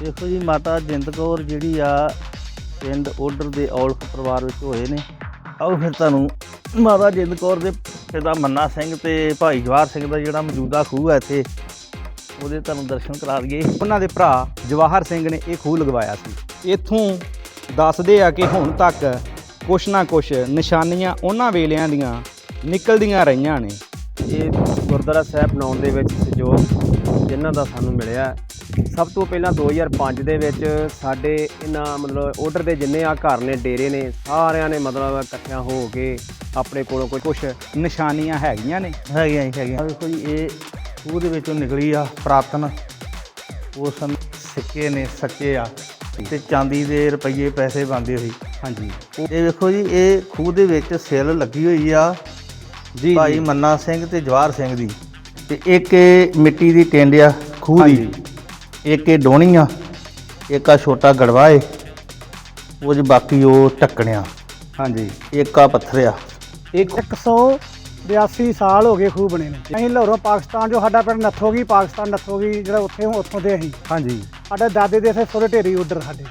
ਦੇਖੋ ਜੀ, ਮਾਤਾ ਜਿੰਦ ਕੌਰ ਜਿਹੜੀ ਆ ਪਿੰਡ ਓਡਰ ਦੇ ਔਲਖ ਪਰਿਵਾਰ ਵਿੱਚ ਹੋਏ ਨੇ। ਆਓ ਫਿਰ ਤੁਹਾਨੂੰ ਮਾਤਾ ਜਿੰਦ ਕੌਰ ਦੇ ਪਿਤਾ ਮੰਨਾ ਸਿੰਘ ਤੇ ਭਾਈ ਜਵਾਹਰ ਸਿੰਘ ਦਾ ਜਿਹੜਾ ਮੌਜੂਦਾ ਖੂਹ ਹੈ ਇੱਥੇ, ਉਹਦੇ ਤੁਹਾਨੂੰ ਦਰਸ਼ਨ ਕਰਾ ਦਈਏ। ਉਹਨਾਂ ਦੇ ਭਰਾ ਜਵਾਹਰ ਸਿੰਘ ਨੇ ਇਹ ਖੂਹ ਲਗਵਾਇਆ ਸੀ। ਇੱਥੋਂ ਦੱਸਦੇ ਆ ਕਿ ਹੁਣ ਤੱਕ ਕੁਛ ਨਾ ਕੁਛ ਨਿਸ਼ਾਨੀਆਂ ਉਹਨਾਂ ਵੇਲਿਆਂ ਦੀਆਂ ਨਿਕਲਦੀਆਂ ਰਹੀਆਂ ਨੇ। ਇਹ ਗੁਰਦੁਆਰਾ ਸਾਹਿਬ ਬਣਾਉਣ ਦੇ ਵਿੱਚ ਸਹਿਯੋਗ ਜਿਨ੍ਹਾਂ ਦਾ ਸਾਨੂੰ ਮਿਲਿਆ ਸਭ ਤੋਂ ਪਹਿਲਾਂ 2005 ਦੇ ਵਿੱਚ ਸਾਡੇ ਇਹਨਾਂ ਮਤਲਬ ਆਰਡਰ ਦੇ ਜਿੰਨੇ ਆ ਘਰ ਨੇ ਡੇਰੇ ਨੇ ਸਾਰਿਆਂ ਨੇ ਮਤਲਬ ਇਕੱਠਿਆਂ ਹੋ ਕੇ ਆਪਣੇ ਕੋਲੋਂ ਕੋਈ ਕੁਛ ਨਿਸ਼ਾਨੀਆਂ ਹੈਗੀਆਂ ਨੇ। ਹੈਗੀਆਂ ਜੀ ਹੈਗੀਆਂ। ਦੇਖੋ ਜੀ ਇਹ ਖੂਹ ਦੇ ਵਿੱਚੋਂ ਨਿਕਲੀ ਆ ਪ੍ਰਾਤਨ। ਉਸ ਸਮੇਂ ਸਿੱਕੇ ਨੇ ਸੱਚੇ ਆ ਤੇ ਚਾਂਦੀ ਦੇ ਰੁਪਈਏ ਪੈਸੇ ਬਣਦੇ ਸੀ। ਹਾਂਜੀ। ਇਹ ਵੇਖੋ ਜੀ ਇਹ ਖੂਹ ਦੇ ਵਿੱਚ ਸਿਲ ਲੱਗੀ ਹੋਈ ਆ ਜੀ ਭਾਈ ਮੰਨਾ ਸਿੰਘ ਤੇ ਜਵਾਹਰ ਸਿੰਘ ਦੀ। ਤੇ ਇੱਕ ਮਿੱਟੀ ਦੀ ਟਿੰਡ ਆ ਖੂਹ ਦੀ। ਇੱਕ ਇਹ ਡੋਣੀ ਆ ਇੱਕ ਆ ਛੋਟਾ ਗੜਵਾ ਏ ਉਹ ਜੀ ਬਾਕੀ ਉਹ ਢੱਕਣਿਆ। ਹਾਂਜੀ ਇੱਕ ਆ ਪੱਥਰ ਆ। ਇੱਕ 182 ਸਾਲ ਹੋ ਗਏ ਖੂਹ ਬਣੇ ਨੇ। ਅਸੀਂ ਲਾਹੌਰੋਂ ਪਾਕਿਸਤਾਨ ਜੋ ਸਾਡਾ ਪਿੰਡ ਨੱਥੋਗੀ ਪਾਕਿਸਤਾਨ ਨੱਥੋਗੀ ਜਿਹੜਾ ਉੱਥੇ ਉੱਥੋਂ ਦੇ ਅਸੀਂ। ਹਾਂਜੀ। ਸਾਡੇ ਦਾਦੇ ਦੇ ਇੱਥੇ ਫੁੱਲ ਢੇਰੀ ਉੱਡਰ ਸਾਡੇ।